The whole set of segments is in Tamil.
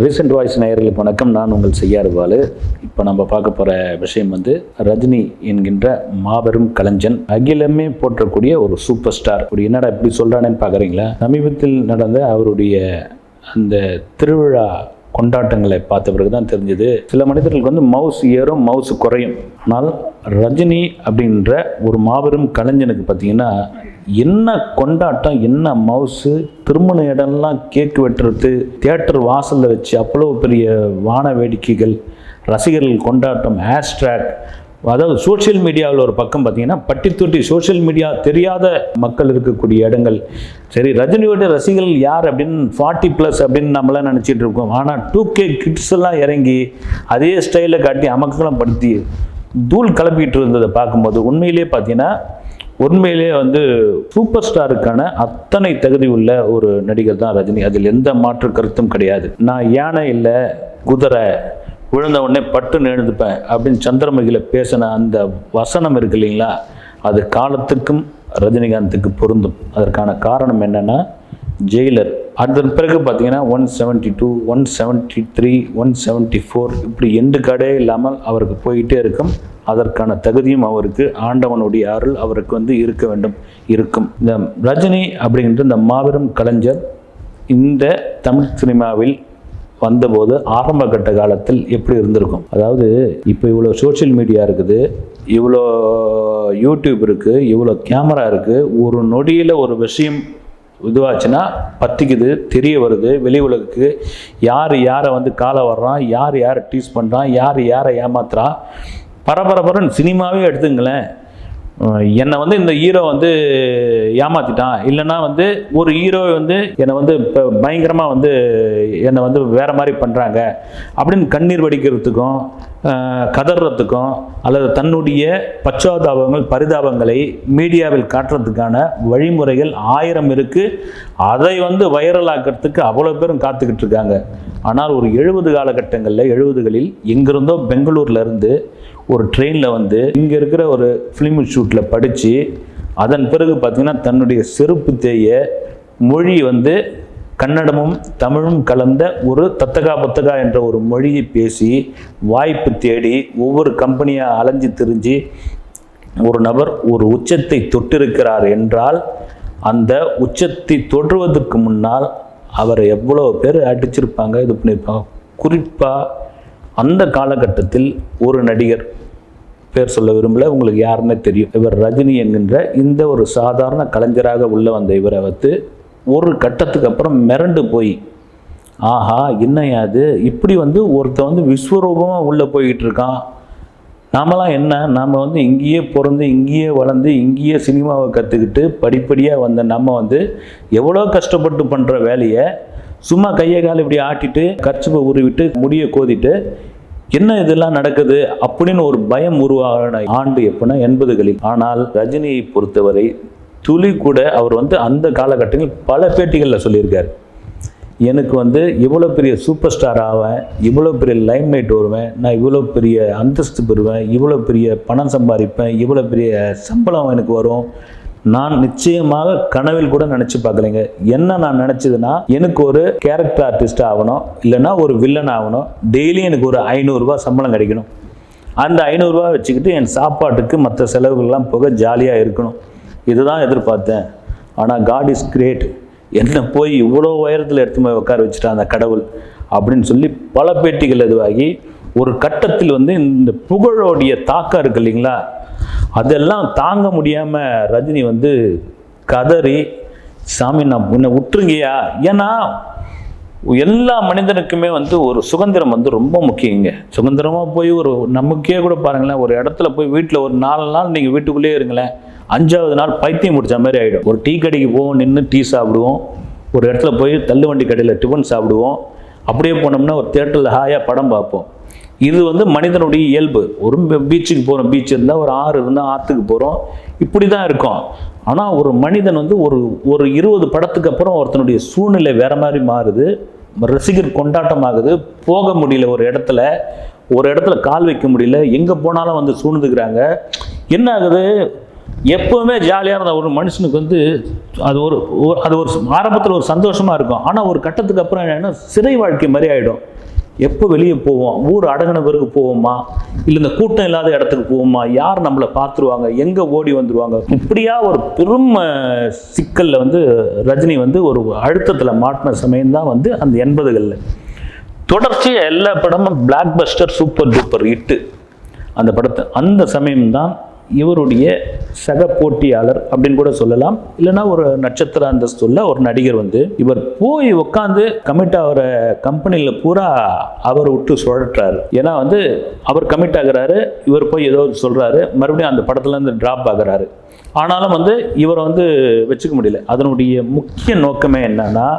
ரீசெண்ட் வாய்ஸ் நேயர்களுக்கு வணக்கம். நான் உங்கள் செய்யாறு பாலு இப்போ நம்ம பார்க்க போகிற விஷயம் வந்து ரஜினி என்கின்ற மாபெரும் கலைஞன் அகிலமே போற்றக்கூடிய ஒரு சூப்பர் ஸ்டார் அப்படி என்னடா இப்படி சொல்கிறானேன்னு பார்க்குறீங்களா சமீபத்தில் நடந்த அவருடைய அந்த திருவிழா கொண்டாட்டங்களை பார்த்த பிறகு தான் தெரிஞ்சது. சில மனிதர்களுக்கு வந்து மவுஸ் ஏறும் மவுஸ் குறையும். ஆனால் ரஜினி அப்படின்ற ஒரு மாபெரும் கலைஞனுக்கு பார்த்தீங்கன்னா என்ன கொண்டாட்டம் என்ன மவுசு திருமண இடம்லாம் கேக் வெட்டுறது தியேட்டர் வாசலில் வச்சு அவ்வளோ பெரிய வான வேடிக்கைகள் ரசிகர்கள் கொண்டாட்டம் ஹேஷ்ட்ராக் அதாவது சோஷியல் மீடியாவில் ஒரு பக்கம் பார்த்தீங்கன்னா பட்டி தொட்டி சோஷியல் மீடியா தெரியாத மக்கள் இருக்கக்கூடிய இடங்கள். சரி ரஜினியோட ரசிகர்கள் யார் அப்படின்னு ஃபார்ட்டி ப்ளஸ் அப்படின்னு நம்மளாம் நினச்சிட்டு இருக்கோம். ஆனால் டூ கே கிட்ஸ் எல்லாம் இறங்கி அதே ஸ்டைலில் காட்டி அமக்கலம் படுத்தி தூள் கிளப்பிட்டு இருந்ததை பார்க்கும்போது உண்மையிலேயே பார்த்தீங்கன்னா உண்மையிலே வந்து சூப்பர் ஸ்டாருக்கான அத்தனை தகுதி உள்ள ஒரு நடிகர் தான் ரஜினி. அதில் எந்த மாற்று கருத்தும் கிடையாது. நான் யானை இல்லை குதிரை விழுந்த உடனே பட்டுன்னு எழுந்துப்பேன் அப்படின்னு சந்திரமுகியில் பேசின அந்த வசனம் இருக்கு இல்லைங்களா? அது காலத்துக்கும் ரஜினிகாந்துக்கு பொருந்தும். அதற்கான காரணம் என்னன்னா ஜெயிலர். அதன் பிறகு பார்த்தீங்கன்னா one seventy two one seventy three one seventy four இப்படி எண்டு கடே இல்லாமல் அவருக்கு போயிட்டே இருக்கும். அதற்கான தகுதியும் அவருக்கு ஆண்டவனுடைய அருள் அவருக்கு வந்து இருக்க வேண்டும் இருக்கும். இந்த ரஜினி அப்படிங்கிற இந்த மாபெரும் கலைஞர் இந்த தமிழ் சினிமாவில் வந்தபோது ஆரம்ப கட்ட காலத்தில் எப்படி இருந்திருக்கும்? அதாவது இப்போ இவ்வளோ சோஷியல் மீடியா இருக்குது இவ்வளோ யூடியூப் இருக்குது இவ்வளோ கேமரா இருக்குது ஒரு நொடியில் ஒரு விஷயம் இதுவாச்சுன்னா பத்திக்குது தெரிய வருது வெளி உலகுக்கு. யார் யாரை வந்து காலை வர்றான் யார் யாரை டீஸ் பண்ணுறான் யார் யாரை ஏமாத்துறான்? பரபரப்புறன்னு சினிமாவே எடுத்துங்களேன். என்னை வந்து இந்த ஹீரோ வந்து ஏமாத்திட்டான். இல்லைன்னா வந்து ஒரு ஹீரோ வந்து என்னை வந்து இப்போ பயங்கரமாக வந்து என்னை வந்து வேற மாதிரி பண்ணுறாங்க அப்படின்னு கண்ணீர் வடிக்கிறதுக்கும் கதறத்துக்கும் அல்லது தன்னுடைய பச்சாதாபங்கள் பரிதாபங்களை மீடியாவில் காட்டுறதுக்கான வழிமுறைகள் ஆயிரம் இருக்குது அதை வந்து வைரலாக்கிறதுக்கு அவ்வளோ பேரும் காத்துக்கிட்டு இருக்காங்க. ஆனால் ஒரு எழுபது காலகட்டங்களில் எழுபதுகளில் எங்கிருந்தோ பெங்களூர்லேருந்து ஒரு ட்ரெயினில் வந்து இங்கே இருக்கிற ஒரு ஃபிலிம் ஷூட்டில் படித்து அதன் பிறகு பார்த்திங்கன்னா தன்னுடைய செருப்பு தேய மொழி வந்து கன்னடமும் தமிழும் கலந்த ஒரு தத்தகா புத்தகா என்ற ஒரு மொழியை பேசி வாய்ப்பு தேடி ஒவ்வொரு கம்பெனியாக அலைஞ்சு திரிஞ்சு ஒரு நபர் ஒரு உச்சத்தை தொட்டிருக்கிறார் என்றால் அந்த உச்சத்தை தொடுவதற்கு முன்னால் அவரை எவ்வளோ பேர் அடிச்சிருப்பாங்க? இது பண்ணியிருப்பாங்க குறிப்பாக அந்த காலகட்டத்தில் ஒரு நடிகர் பேர் சொல்ல விரும்பல உங்களுக்கு யாருன்னே தெரியும். இவர் ரஜினி என்கின்ற இந்த ஒரு சாதாரண கலைஞராக உள்ள வந்த இவரை வந்து ஒரு கட்டத்துக்கு அப்புறம் மிரண்டு போய் ஆஹா என்னையா அது இப்படி வந்து ஒருத்தன் வந்து விஸ்வரூபமாக உள்ளே போய்கிட்டு இருக்கான். நாமெல்லாம் என்ன? நாம் வந்து இங்கேயே பிறந்து இங்கேயே வளர்ந்து இங்கேயே சினிமாவை கற்றுக்கிட்டு படிப்படியாக வந்த நம்ம வந்து எவ்வளோ கஷ்டப்பட்டு பண்ணுற வேலையை சும்மா கையை கால் இப்படி ஆட்டிட்டு கர்ச்சிப்பை உருவிட்டு முடியை கோதிட்டு என்ன இதெல்லாம் நடக்குது? அப்படின்னு ஒரு பயம் உருவான ஆண்டு எப்படின்னா எண்பதுகளில். ஆனால் ரஜினியை பொறுத்தவரை துளி கூட அவர் வந்து அந்த காலகட்டங்களில் பல பேட்டிகளில் சொல்லியிருக்கார். எனக்கு வந்து இவ்வளோ பெரிய சூப்பர் ஸ்டார் ஆவேன் இவ்வளோ பெரிய லைம் லைட் வருவேன் நான் இவ்வளோ பெரிய அந்தஸ்து பெறுவேன் இவ்வளோ பெரிய பணம் சம்பாதிப்பேன் இவ்வளோ பெரிய சம்பளம் எனக்கு வரும் நான் நிச்சயமாக கனவில் கூட நினச்சி பார்க்கலைங்க. என்ன நான் நினச்சதுன்னா எனக்கு ஒரு கேரக்டர் ஆர்டிஸ்ட் ஆகணும் இல்லைன்னா ஒரு வில்லன் ஆகணும். டெய்லி எனக்கு ஒரு ஐநூறுரூவா சம்பளம் கிடைக்கணும். அந்த ஐநூறுரூவா வச்சுக்கிட்டு என் சாப்பாட்டுக்கு மற்ற செலவுகள்லாம் போக ஜாலியாக இருக்கணும். இதுதான் எதிர்பார்த்தேன். ஆனால் காட் இஸ் கிரேட் என்னை போய் இவ்வளோ உயரத்தில் எடுத்து போய் உட்கார வச்சுட்டான் அந்த கடவுள் அப்படின்னு சொல்லி பல பேட்டிகள் இதுவாகி ஒரு கட்டத்தில் வந்து இந்த புகழோடைய தாக்கம் இருக்கு இல்லைங்களா? அதெல்லாம் தாங்க முடியாமல் ரஜினி வந்து கதறி சாமி நான் உன்னை விட்டுருங்கயா ஏன்னா எல்லா மனிதனுக்குமே வந்து ஒரு சுதந்திரம் வந்து ரொம்ப முக்கியங்க. சுதந்திரமாக போய் ஒரு நமக்கே கூட பாருங்களேன் ஒரு இடத்துல போய் வீட்டில் ஒரு நாலு நாள் நீங்கள் வீட்டுக்குள்ளேயே இருங்களேன் அஞ்சாவது நாள் பைத்தியம் முடிச்ச மாதிரி ஆகிடும் ஒரு டீ கடைக்கு போவோம் நின்று டீ சாப்பிடுவோம் ஒரு இடத்துல போய் தள்ளுவண்டி கடையில் டிஃபன் சாப்பிடுவோம் அப்படியே போனோம்னா ஒரு தேட்டரில் ஹாயாக படம் பார்ப்போம். இது வந்து மனிதனுடைய இயல்பு. ஒரு பீச்சுக்கு போகிறோம் பீச் இருந்தால் ஒரு ஆறு இருந்தால் ஆற்றுக்கு போகிறோம் இப்படி தான் இருக்கும். ஆனால் ஒரு மனிதன் வந்து ஒரு ஒரு இருபது படத்துக்கு அப்புறம் ஒருத்தனுடைய சூழ்நிலை வேறு மாதிரி மாறுது. ரசிகர் கொண்டாட்டமாகுது. போக முடியல ஒரு இடத்துல. ஒரு இடத்துல கால் வைக்க முடியல. எங்கே போனாலும் வந்து சூழ்ந்துக்கிறாங்க. என்ன ஆகுது? எப்போவுமே ஜாலியாக இருந்த ஒரு மனுஷனுக்கு வந்து அது ஒரு ஒரு- அது ஒரு ஆரம்பத்தில் ஒரு சந்தோஷமாக இருக்கும். ஆனால் ஒரு கட்டத்துக்கு அப்புறம் என்னன்னா சிறை வாழ்க்கை மாதிரி ஆகிடும் எப்போ வெளியே போவோம்? ஊர் அடங்கின பிறகு போவோமா? இல்லை இந்த கூட்டம் இல்லாத இடத்துக்கு போவோமா? யார் நம்மளை பார்த்துருவாங்க? எங்கே ஓடி வந்துருவாங்க? இப்படியா ஒரு பெரும் சிக்கலில் வந்து ரஜினி வந்து ஒரு அழுத்தத்தில் மாட்டின சமயம் தான் வந்து அந்த எண்பதுகளில். தொடர்ச்சியாக எல்லா படமும் blockbuster super duper hit அந்த படத்தை அந்த சமயம்தான் இவருடைய சக போட்டியாளர் அப்படின்னு கூட சொல்லலாம். இல்லைன்னா ஒரு நட்சத்திர அந்தஸ்துள்ள ஒரு நடிகர் வந்து இவர் போய் உட்காந்து கமிட் ஆகிற கம்பெனியில் பூரா அவர் விட்டு சுழற்றாரு. ஏன்னா வந்து அவர் கமிட் ஆகிறாரு இவர் போய் ஏதோ சொல்கிறாரு மறுபடியும் அந்த படத்துலேருந்து ட்ராப் ஆகுறாரு. ஆனாலும் வந்து இவரை வந்து வச்சுக்க முடியல. அதனுடைய முக்கிய நோக்கமே என்னன்னா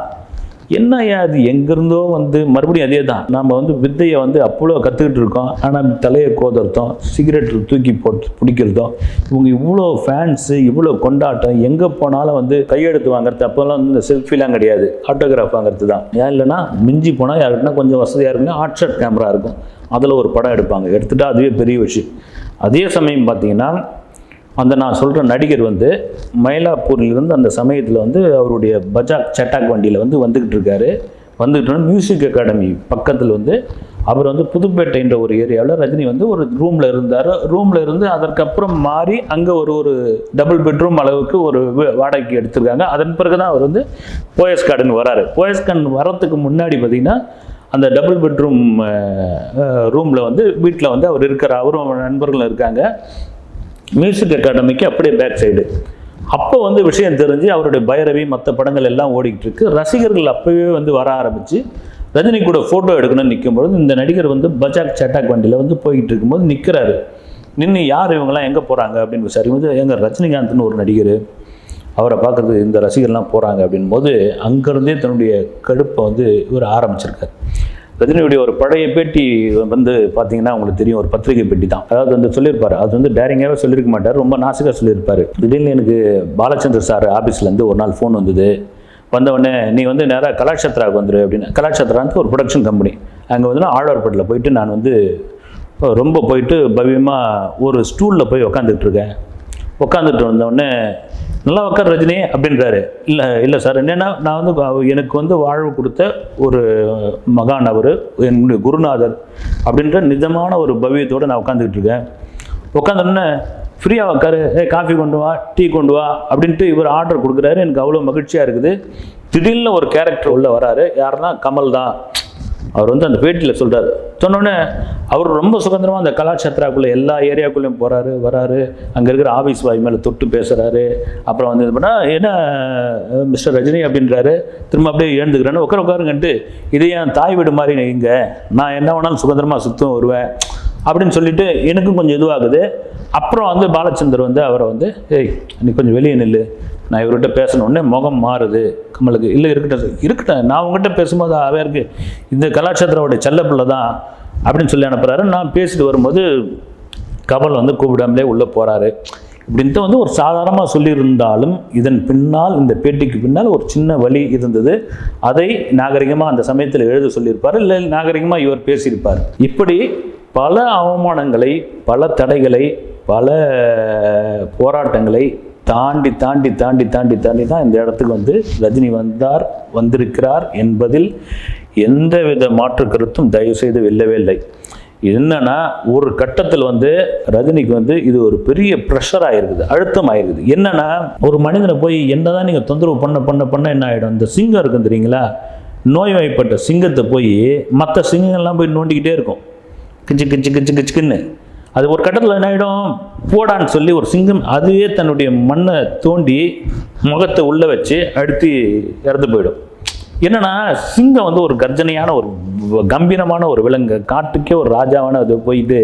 என்னய்யா அது எங்கேருந்தோ வந்து மறுபடியும் அதே தான் நம்ம வந்து வித்தையை வந்து அப்பளோ கற்றுக்கிட்டு இருக்கோம். ஆனால் தலையை கோதறதும் சிகரெட்டில் தூக்கி போட்டு பிடிக்கிறதும் இவங்க இவ்வளோ ஃபேன்ஸு இவ்வளோ கொண்டாட்டம் எங்கே போனாலும் வந்து கையெழுத்து வாங்குறது அப்போல்லாம் வந்து இந்த செல்ஃபிலாம் கிடையாது. ஆட்டோகிராஃப் வாங்குறது தான் ஏன் இல்லைன்னா மிஞ்சி போனால் யாருக்குன்னா கொஞ்சம் வசதியாக இருக்கும் ஹாட் ஷாட் கேமரா இருக்கும். அதில் ஒரு படம் எடுப்பாங்க. எடுத்துட்டா அதுவே பெரிய விஷயம். அதே சமயம் பார்த்தீங்கன்னா அந்த நான் சொல்கிற நடிகர் வந்து மயிலாப்பூர்லேருந்து அந்த சமயத்தில் வந்து அவருடைய பஜாஜ் சட்டாக் வண்டியில் வந்து வந்துக்கிட்டு இருக்காரு. வந்துக்கிட்டு மியூசிக் அகாடமி பக்கத்தில் வந்து அவர் வந்து புதுப்பேட்டைன்ற ஒரு ஏரியாவில் ரஜினி வந்து ஒரு ரூமில் இருந்தார். ரூமில் இருந்து அதற்கப்புறம் மாறி அங்கே ஒரு ஒரு டபுள் பெட்ரூம் அளவுக்கு ஒரு வாடகைக்கு எடுத்திருக்காங்க. அதன் பிறகு தான் அவர் வந்து போயஸ் கார்டன் வராரு. போயஸ் கார்டன் வரத்துக்கு முன்னாடி பார்த்திங்கன்னா அந்த டபுள் பெட்ரூம் ரூமில் வந்து வீட்டில் வந்து அவர் இருக்கிற அவரும் நண்பர்களும் இருக்காங்க. மியூசிக் அகாடமிக்கு அப்படியே பேக் சைடு அப்போ வந்து விஷயம் தெரிஞ்சு அவருடைய பைரவி மற்ற படங்கள் எல்லாம் ஓடிக்கிட்டு இருக்கு ரசிகர்கள் அப்போவே வந்து வர ஆரம்பிச்சு ரஜினி கூட ஃபோட்டோ எடுக்கணும்னு நிற்கும்போது இந்த நடிகர் வந்து பஜாஜ் சட்டாக் வண்டியில் வந்து போய்கிட்டு இருக்கும்போது நிற்கிறாரு நின்று யார் இவங்கெல்லாம் எங்கே போகிறாங்க அப்படின்னு விசாரிக்கும்போது எங்கள் ரஜினிகாந்த்னு ஒரு நடிகர் அவரை பார்க்குறது இந்த ரசிகர்லாம் போகிறாங்க அப்படின்போது அங்கேருந்தே தன்னுடைய கடுப்பை வந்து இவர் ஆரம்பிச்சிருக்கார். ரஜினியுடைய ஒரு பழைய பேட்டி வந்து பார்த்தீங்கன்னா உங்களுக்கு தெரியும் ஒரு பத்திரிகை பேட்டி தான். அதாவது வந்து சொல்லியிருப்பார். அது வந்து டேரிங்காகவே சொல்லியிருக்க மாட்டார். ரொம்ப நாசிக்காக சொல்லியிருப்பார். திடீர்னு எனக்கு பாலச்சந்திர சார் ஆஃபீஸ்லேருந்து ஒரு நாள் ஃபோன் வந்தது. வந்தவொடனே நீ வந்து நேராக கலாட்சத்ராவுக்கு வந்துரு அப்படின்னு. கலாட்சத்ரான்னு ஒரு ப்ரொடக்ஷன் கம்பெனி அங்கே வந்து நான் ஆழ்வார்பேட்டில் போயிட்டு நான் வந்து ரொம்ப போயிட்டு பவியமாக ஒரு ஸ்டூலில் போய் உக்காந்துக்கிட்டு இருக்கேன். உட்காந்துட்டு வந்தோடனே நல்லா உட்கார் ரஜினி அப்படின்றாரு. இல்லை இல்லை சார். என்னென்னா நான் வந்து எனக்கு வந்து வாழ்வு கொடுத்த ஒரு மகான் அவர் என்னுடைய குருநாதர் அப்படின்ற நிஜமான ஒரு பவியத்தோடு நான் உட்காந்துக்கிட்டு இருக்கேன். உட்காந்தோடனே ஃப்ரீயாக உட்காரு ஏ காஃபி கொண்டு வா டீ கொண்டு வா அப்படின்ட்டு இவர் ஆர்டர் கொடுக்குறாரு. எனக்கு அவ்வளோ மகிழ்ச்சியாக இருக்குது. திடீர்னு ஒரு கேரக்டர் உள்ளே வராரு. யாருன்னா கமல் தான். அவர் வந்து அந்த பேட்டியில் சொல்கிறாரு சொன்னோடனே அவர் ரொம்ப சுதந்திரமாக அந்த கலாட்சேத்ராக்குள்ளே எல்லா ஏரியாக்குள்ளேயும் போகிறாரு வராரு. அங்கே இருக்கிற ஆஃபீஸ் வாய் மேலே தொட்டு பேசுகிறாரு அப்புறம் வந்து இது பண்ணால் என்ன மிஸ்டர் ரஜினி அப்படின்றாரு. திரும்ப அப்படியே எழுந்துக்கிறேன்னு உட்கார உட்காருங்கன்ட்டு இதே என் தாய் வீடு மாதிரி இங்கே நான் என்ன வேணாலும் சுதந்திரமாக சுத்தம் வருவேன் அப்படின்னு சொல்லிட்டு எனக்கும் கொஞ்சம் இதுவாகுது. அப்புறம் வந்து பாலச்சந்தர் வந்து அவரை வந்து ஏய் நீ கொஞ்சம் வெளியே நில்லு. நான் இவர்கிட்ட பேசணுன்னே முகம் மாறுது. கமலுக்கு இல்லை இருக்கட்டும் இருக்கட்டும். நான் உங்ககிட்ட பேசும்போது அவருக்கு இந்த கலாட்சேத்திரோடைய செல்லப்பிள்ளை தான் அப்படின்னு சொல்லி அனுப்புகிறாரு நான் பேசிட்டு வரும்போது கமல் வந்து கூப்பிடாமலே உள்ளே போகிறாரு இப்படின்ட்டு வந்து ஒரு சாதாரணமாக சொல்லியிருந்தாலும் இதன் பின்னால் இந்த பேட்டிக்கு பின்னால் ஒரு சின்ன வழி இருந்தது. அதை நாகரிகமாக அந்த சமயத்தில் எழுத சொல்லியிருப்பார். இல்லை நாகரிகமாக இவர் பேசியிருப்பார். இப்படி பல அவமானங்களை பல தடைகளை பல போராட்டங்களை தாண்டி தாண்டி தாண்டி தாண்டி தாண்டி தான் இந்த இடத்துக்கு வந்து ரஜினி வந்தார் வந்திருக்கிறார் என்பதில் எந்தவித மாற்று கருத்தும் தயவு செய்து இல்லை. என்னன்னா ஒரு கட்டத்தில் வந்து ரஜினிக்கு வந்து இது ஒரு பெரிய ப்ரெஷர் ஆயிருக்குது அழுத்தம் ஆயிருக்குது என்னன்னா ஒரு மனிதனை போய் என்னதான் நீங்கள் தொந்தரவு பண்ண பண்ண பண்ண என்ன ஆகிடும் இந்த சிங்கம் இருக்கும் தெரியுங்களா? நோய்வாய்ப்பட்ட சிங்கத்தை போய் மற்ற சிங்கங்கள்லாம் போய் நோண்டிக்கிட்டே இருக்கும். கிச்சு கிச்சு கிச்சு கிச்சுக்குன்னு அது ஒரு கட்டத்தில் என்ன ஆகிடும் போடான்னு சொல்லி ஒரு சிங்கம் அதுவே தன்னுடைய மண்ணை தோண்டி முகத்தை உள்ளே வச்சு அடுத்து இறந்து போயிடும். என்னன்னா சிங்கம் வந்து ஒரு கர்ஜனையான ஒரு கம்பீரமான ஒரு விலங்கு. காட்டுக்கே ஒரு ராஜாவான அது போயிட்டு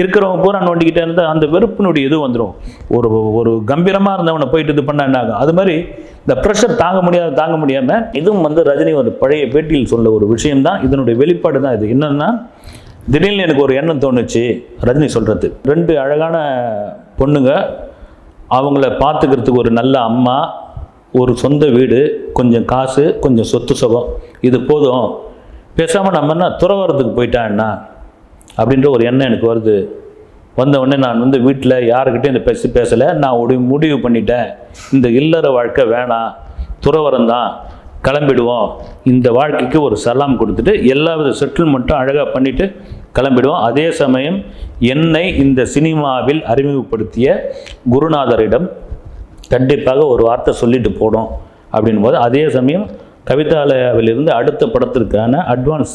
இருக்கிறவங்க பூரா நோண்டிக்கிட்டே இருந்தால் அந்த வெறுப்பினுடைய இது வந்துடும் ஒரு ஒரு கம்பீரமாக இருந்தவனை போயிட்டு இது பண்ணா என்ன ஆகும்? அது மாதிரி இந்த ப்ரெஷர் தாங்க முடியாத தாங்க முடியாமல் இதுவும் வந்து ரஜினி ஒரு பழைய பேட்டியில் சொல்ல ஒரு விஷயம்தான். இதனுடைய வெளிப்பாடு தான் இது. என்னென்னா திடீர்னு எனக்கு ஒரு எண்ணம் தோணுச்சு. ரஜினி சொல்கிறது ரெண்டு அழகான பொண்ணுங்க. அவங்கள பார்த்துக்கிறதுக்கு ஒரு நல்ல அம்மா ஒரு சொந்த வீடு கொஞ்சம் காசு கொஞ்சம் சொத்து சுகம். இது போதும். பேசாமல் நம்ம என்ன துறவரத்துக்கு போயிட்டா என்ன? அப்படின்ற ஒரு எண்ணம் எனக்கு வருது. வந்த உடனே நான் வந்து வீட்டில் யாருக்கிட்டையும் இந்த பேசி பேசலை. நான் ஒரு முடிவு பண்ணிட்டேன். இந்த இல்லற வாழ்க்கை வேணாம். துறவரம் தான். கிளம்பிடுவோம். இந்த வாழ்க்கைக்கு ஒரு சலாம் கொடுத்துட்டு எல்லா வித செட்டில்மெண்ட்டும் அழகாக பண்ணிவிட்டு கிளம்பிடுவோம். அதே சமயம் என்னை இந்த சினிமாவில் அறிமுகப்படுத்திய குருநாதரிடம் கண்டிப்பாக ஒரு வார்த்தை சொல்லிட்டு போடும் அப்படின் போது அதே சமயம் கவிதாலயாவிலிருந்து அடுத்த படத்திற்கான அட்வான்ஸ்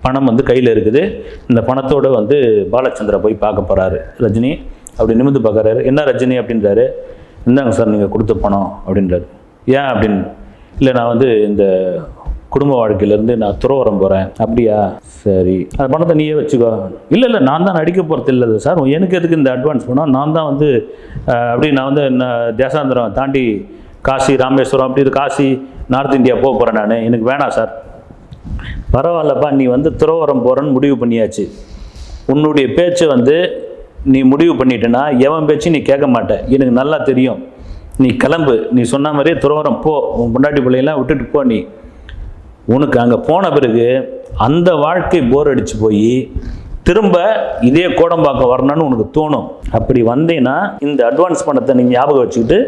பணம் வந்து கையில் இருக்குது. இந்த பணத்தோடு வந்து பாலச்சந்திரா போய் பார்க்க போகிறாரு ரஜினி அப்படி நிமிந்து பார்க்குறாரு. என்ன ரஜினி? அப்படின்றாரு. இந்தாங்க சார் நீங்கள் கொடுத்த பணம் அப்படின்றாரு. ஏன்? அப்படின்னு. இல்லை நான் வந்து இந்த குடும்ப வாழ்க்கையிலேருந்து நான் துறவரம் போகிறேன் அப்படியா? சரி. அந்த பணத்தை நீயே வச்சுக்கோ. இல்லை இல்லை நான் தான் நடிக்க போகிறது இல்லை சார். எனக்கு எதுக்கு இந்த அட்வான்ஸ் போனால் நான் தான் வந்து அப்படி நான் வந்து நான் தேசாந்திரம் தாண்டி காசி ராமேஸ்வரம் அப்படி இது காசி நார்த் இந்தியா போக போகிறேன் நான். எனக்கு வேணாம் சார். பரவாயில்லப்பா நீ வந்து துறவரம் போகிறேன்னு முடிவு பண்ணியாச்சு. உன்னுடைய பேச்சை வந்து நீ முடிவு பண்ணிட்டேன்னா எவன் பேச்சு நீ கேட்க மாட்டேன் எனக்கு நல்லா தெரியும். நீ கிளம்பு. நீ சொன்ன மாதிரியே துறவரம் போ. உன் பொண்டாட்டி பிள்ளையெல்லாம் விட்டுட்டு போ நீ. உனக்கு அங்கே போன பிறகு அந்த வாழ்க்கை போர் அடித்து போய் திரும்ப இதே கோடம்பாக்கம் வரணும்னு உனக்கு தோணும். அப்படி வந்தேன்னா இந்த அட்வான்ஸ் பணத்தை நீ ஞாபகம் வச்சுக்கிட்டு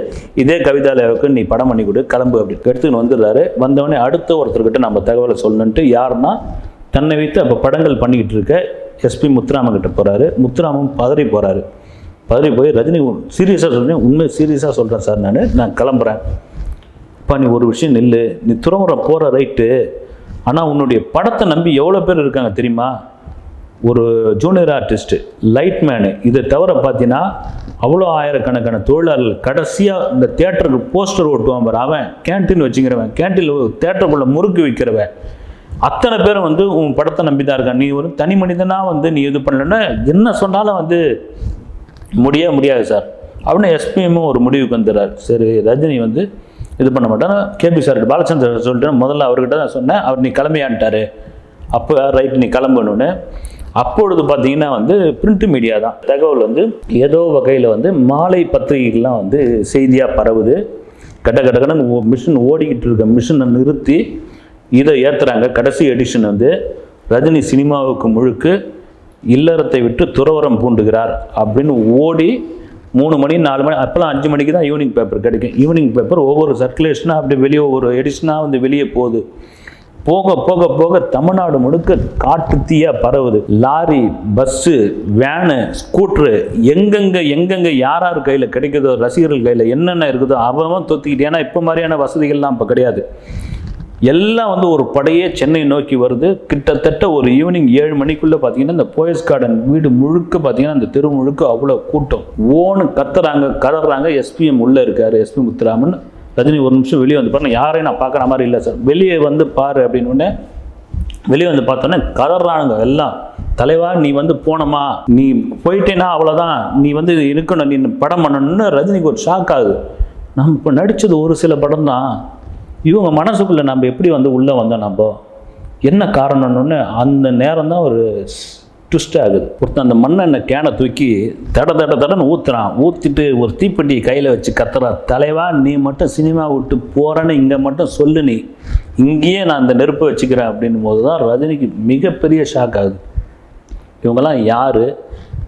இதே கவிதாலயாவுக்கு நீ படம் பண்ணி கொடு கிளம்பு அப்படி எடுத்துன்னு வந்துடுறாரு. வந்தவொடனே அடுத்த ஒருத்தர்கிட்ட நம்ம தகவலை சொல்லணுன்ட்டு யாருன்னா தன்னை வைத்து அப்போ படங்கள் பண்ணிக்கிட்டு இருக்க எஸ்பி முத்துராமன் கிட்ட போகிறாரு முத்துராமன் பதறி போகிறாரு பதறி போய் ரஜினி சீரியஸாக சொல்கிறேன் உண்மை சீரியஸாக சொல்கிறேன் சார் நான். நான் கிளம்புறேன். இப்போ நீ ஒரு விஷயம் நில்லு. நீ துறமுறை போகிற ரைட்டு ஆனால் உன்னுடைய படத்தை நம்பி எவ்வளோ பேர் இருக்காங்க தெரியுமா? ஒரு ஜூனியர் ஆர்டிஸ்ட்டு லைட்மேனு இதை தவிர பார்த்தீங்கன்னா அவ்வளோ ஆயிரக்கணக்கான தொழிலாளர்கள் கடைசியாக இந்த தேட்டருக்கு போஸ்டர் ஓட்டுவான் பாரு. அவன் கேன்டீன் வச்சுக்கிறவன். கேன்டீனில் தேட்டருக்குள்ளே முறுக்கு விற்கிறவன் அத்தனை பேரும் வந்து உன் படத்தை நம்பி தான் இருக்கான் நீ ஒரு தனி மனிதனாக வந்து நீ இது பண்ணலன்னா என்ன சொன்னாலும் வந்து முடிய முடியாது சார். அப்படின்னு எஸ்பிஎம்மும் ஒரு முடிவுக்கு வந்துடுறார். சரி ரஜினி வந்து இது பண்ண மாட்டேன் கேபி சார் பாலச்சந்தர் சொல்லிட்டு முதல்ல அவர்கிட்ட தான் சொன்னேன். அவர் நீ கிளம்பியான்ட்டாரு. அப்போ ரைட் நீ கிளம்பணுன்னு அப்பொழுது பார்த்தீங்கன்னா வந்து பிரிண்ட் மீடியா தான். தகவல் வந்து ஏதோ வகையில் வந்து மாலை பத்திரிகைகள்லாம் வந்து செய்தியாக பரவுது. கட்ட கட்ட கடன்னு மிஷின் ஓடிக்கிட்டு இருக்க மிஷினை நிறுத்தி இதை ஏற்றுறாங்க கடைசி எடிஷன் வந்து ரஜினி சினிமாவுக்கு முழுக்க இல்லறத்தை விட்டு துறவரம் பூண்டுகிறார் அப்படின்னு ஓடி மூணு மணி நாலு மணி அப்போலாம் அஞ்சு மணிக்கு தான் ஈவினிங் பேப்பர் கிடைக்கும். ஈவினிங் பேப்பர் ஒவ்வொரு சர்க்குலேஷனாக அப்படி வெளியே ஒவ்வொரு எடிஷனாக வந்து வெளியே போகுது. போக போக போக தமிழ்நாடு முழுக்க காட்டு தீயாக பரவுது. லாரி பஸ்ஸு வேனு ஸ்கூட்ரு எங்கெங்கே எங்கெங்கே யார் யார் கையில் கிடைக்குதோ ரசிகர்கள் கையில் என்னென்ன இருக்குதோ அவன் தொத்திக்கிட்டு. ஏன்னா இப்போ மாதிரியான வசதிகள்லாம் இப்போ கிடையாது. எல்லாம் வந்து ஒரு படையே சென்னை நோக்கி வருது. கிட்டத்தட்ட ஒரு ஈவினிங் ஏழு மணிக்குள்ளே பார்த்தீங்கன்னா இந்த போயஸ் கார்டன் வீடு முழுக்க பார்த்தீங்கன்னா அந்த தெரு முழுக்க அவ்வளோ கூட்டம். ஓன்னு கத்துறாங்க கதறாங்க எஸ்பிஎம் உள்ளே இருக்காரு எஸ்பி முத்துராமன். ரஜினி ஒரு நிமிஷம் வெளியே வந்து பாருங்க. யாரையும் நான் பார்க்குற மாதிரி இல்லை சார். வெளியே வந்து பாரு அப்படின்னு உடனே வெளியே வந்து பார்த்தோன்னே கதறானுங்க எல்லாம். தலைவா நீ வந்து போனமா? நீ போயிட்டேன்னா அவ்வளோதான் நீ வந்து இருக்கணும் நீ படம் பண்ணணும்னு. ரஜினிக்கு ஒரு ஷாக் ஆகுது. நம்ம இப்போ நடித்தது ஒரு சில படம் தான் இவங்க மனசுக்குள்ளே நம்ம எப்படி வந்து உள்ளே வந்தோம் நம்ம? என்ன காரணம்னு அந்த நேரம் தான் ஒரு ட்விஸ்ட் ஆகுது. ஒருத்தன் அந்த மண்ணெண்ணெய் கேனை தூக்கி தட தட தடன்னு ஊற்றுறான் ஊற்றிட்டு ஒரு தீப்பெட்டி கையில் வச்சு கத்துறான் தலைவா நீ மட்டும் சினிமா விட்டு போகிறேன்னு இங்கே மட்டும் சொல்லு நீ. இங்கேயே நான் அந்த நெருப்பை வச்சுக்கிறேன் அப்படின்னும் போது தான் ரஜினிக்கு மிகப்பெரிய ஷாக் ஆகுது. இவங்கெல்லாம் யார்?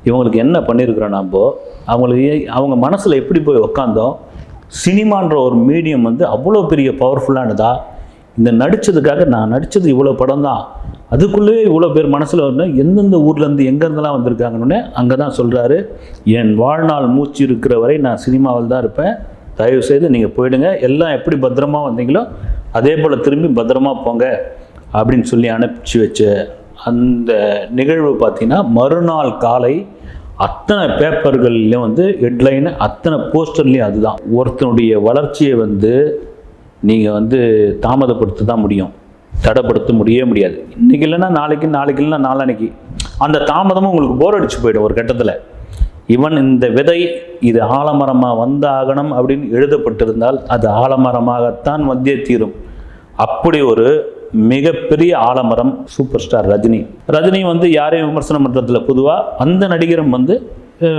இவங்களுக்கு என்ன பண்ணியிருக்கிறோம் நம்ம? அவங்களுக்கு அவங்க மனசில் எப்படி போய் உக்காந்தோம்? சினிமான்ற ஒரு மீடியம் வந்து அவ்வளோ பெரிய பவர்ஃபுல்லானதா இந்த நடித்ததுக்காக நான் நடித்தது இவ்வளோ படம் தான் அதுக்குள்ளேயே இவ்வளோ பேர் மனசில் வந்து எந்தெந்த ஊர்லேருந்து எங்கேருந்தெல்லாம் வந்திருக்காங்கன்னு அங்கே தான் சொல்கிறாரு என் வாழ்நாள் மூச்சு இருக்கிற வரை நான் சினிமாவில் தான் இருப்பேன். தயவு செய்து நீங்கள் போயிடுங்க. எல்லாம் எப்படி பத்திரமா வந்தீங்களோ அதே போல் திரும்பி பத்திரமா போங்க அப்படின்னு சொல்லி அனுப்பிச்சு வச்ச அந்த நிகழ்வு பார்த்தீங்கன்னா மறுநாள் காலை அத்தனை பேப்பர்கள்லையும் வந்து ஹெட்லைனு அத்தனை போஸ்டர்லேயும் அதுதான். ஒருத்தனுடைய வளர்ச்சியை வந்து நீங்கள் வந்து தாமதப்படுத்த தான் முடியும். தடைப்படுத்த முடியவே முடியாது. இன்னைக்கு இல்லைன்னா நாளைக்கு நாளைக்கு இல்லைன்னா நாளானைக்கு அந்த தாமதமும் உங்களுக்கு போர் அடிச்சு போயிடும் ஒரு கட்டத்தில். இவன் இந்த விதை இது ஆலமரமாக வந்தாகணும் அப்படின்னு எழுதப்பட்டிருந்தால் அது ஆலமரமாகத்தான் வந்தே தீரும். அப்படி ஒரு மிகப்பெரிய ஆலமரம் சூப்பர் ஸ்டார் ரஜினி. ரஜினி வந்து யாரையும் விமர்சனம் பண்ணுறதுல பொதுவாக அந்த நடிகரும் வந்து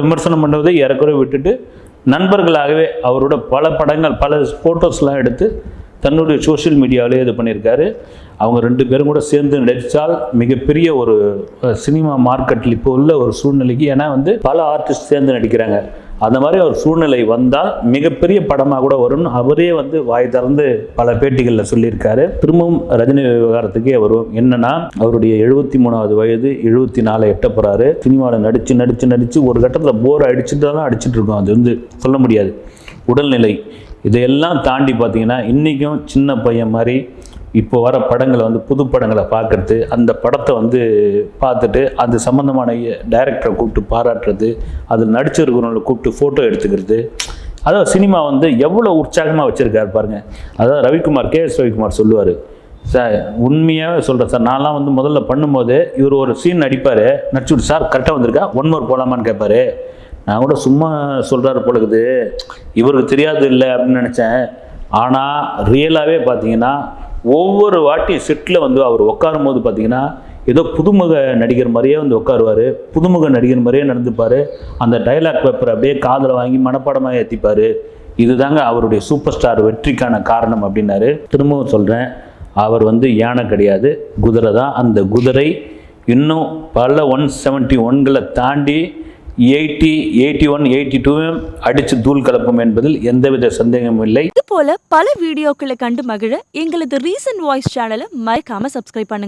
விமர்சனம் பண்ணுவதை ஏறக்குறைய விட்டுட்டு நண்பர்களாகவே அவரோட பல படங்கள் பல ஃபோட்டோஸ்லாம் எடுத்து தன்னுடைய சோஷியல் மீடியாவிலே இது பண்ணியிருக்காரு. அவங்க ரெண்டு பேரும் கூட சேர்ந்து நடித்தால் மிகப்பெரிய ஒரு சினிமா மார்க்கெட்டில் இப்போ உள்ள ஒரு சூழ்நிலைக்கு ஏன்னா வந்து பல ஆர்டிஸ்ட் சேர்ந்து நடிக்கிறாங்க. அந்த மாதிரி ஒரு சூழ்நிலை வந்தால் மிகப்பெரிய படமாக கூட வரும்னு அவரே வந்து வாய் திறந்து பல பேட்டிகளில் சொல்லியிருக்காரு. திரும்பவும் ரஜினி விவகாரத்துக்கே வருவோம். என்னன்னா அவருடைய எழுபத்தி மூணாவது வயது எழுபத்தி நாலு எட்ட போறாரு. சினிமாவில் நடிச்சு நடிச்சு நடிச்சு ஒரு கட்டத்தில் போர் அடிச்சுட்டு தான் அடிச்சுட்டு இருக்கோம். அது வந்து சொல்ல முடியாது. உடல்நிலை இதையெல்லாம் தாண்டி பார்த்தீங்கன்னா இன்றைக்கும் சின்ன பையன் மாதிரி இப்போ வர படங்களை வந்து புது படங்களை பார்க்கறது அந்த படத்தை வந்து பார்த்துட்டு அது சம்மந்தமான டைரக்டரை கூப்பிட்டு பாராட்டுறது அதில் நடிச்சிருக்கிறவங்களை கூப்பிட்டு ஃபோட்டோ எடுத்துக்கிறது. அதாவது சினிமா வந்து எவ்வளோ உற்சாகமாக வச்சுருக்காரு பாருங்க. அதாவது ரவிக்குமார் கே எஸ் ரவிக்குமார் சொல்லுவார் சார் உண்மையாகவே சொல்கிறேன் சார் நான்லாம் வந்து முதல்ல பண்ணும்போது இவர் ஒரு சீன் நடிப்பார் நடிச்சுட்டு சார் கரெக்டாக வந்திருக்கா? ஒன் மோர் போகலாமான்னு கேட்பாரு. நான் கூட சும்மா சொல்கிறாரு பொழுது இவருக்கு தெரியாது இல்லை அப்படின்னு நினச்சேன். ஆனால் ரியலாகவே பார்த்தீங்கன்னா ஒவ்வொரு வாட்டி செட்டில் வந்து அவர் உட்காரும் போது பார்த்தீங்கன்னா ஏதோ புதுமுக நடிகர் மாதிரியே வந்து உட்காருவார் புதுமுக நடிகர் மாதிரியே நடந்துப்பார். அந்த டைலாக் பேப்பரை அப்படியே காதில் வாங்கி மனப்பாடமாக ஏற்றிப்பார் இதுதாங்க அவருடைய சூப்பர் ஸ்டார் வெற்றிக்கான காரணம் அப்படின்னாரு. திரும்பவும் சொல்கிறேன் அவர் வந்து யானை கிடையாது. குதிரை தான். அந்த குதிரை இன்னும் பல ஒன் செவன்ட்டி ஒன்களை தாண்டி எயிட்டி எயிட்டி ஒன் எயிட்டி டூவும் அடித்து தூள் கலப்பும் என்பதில் எந்தவித சந்தேகமும் இல்லை. இது போல பல வீடியோக்களை கண்டு மகிழ எங்களது ரீசன்ட் வாய்ஸ் சேனலை மறக்காம சப்ஸ்கிரைப் பண்ணுங்க.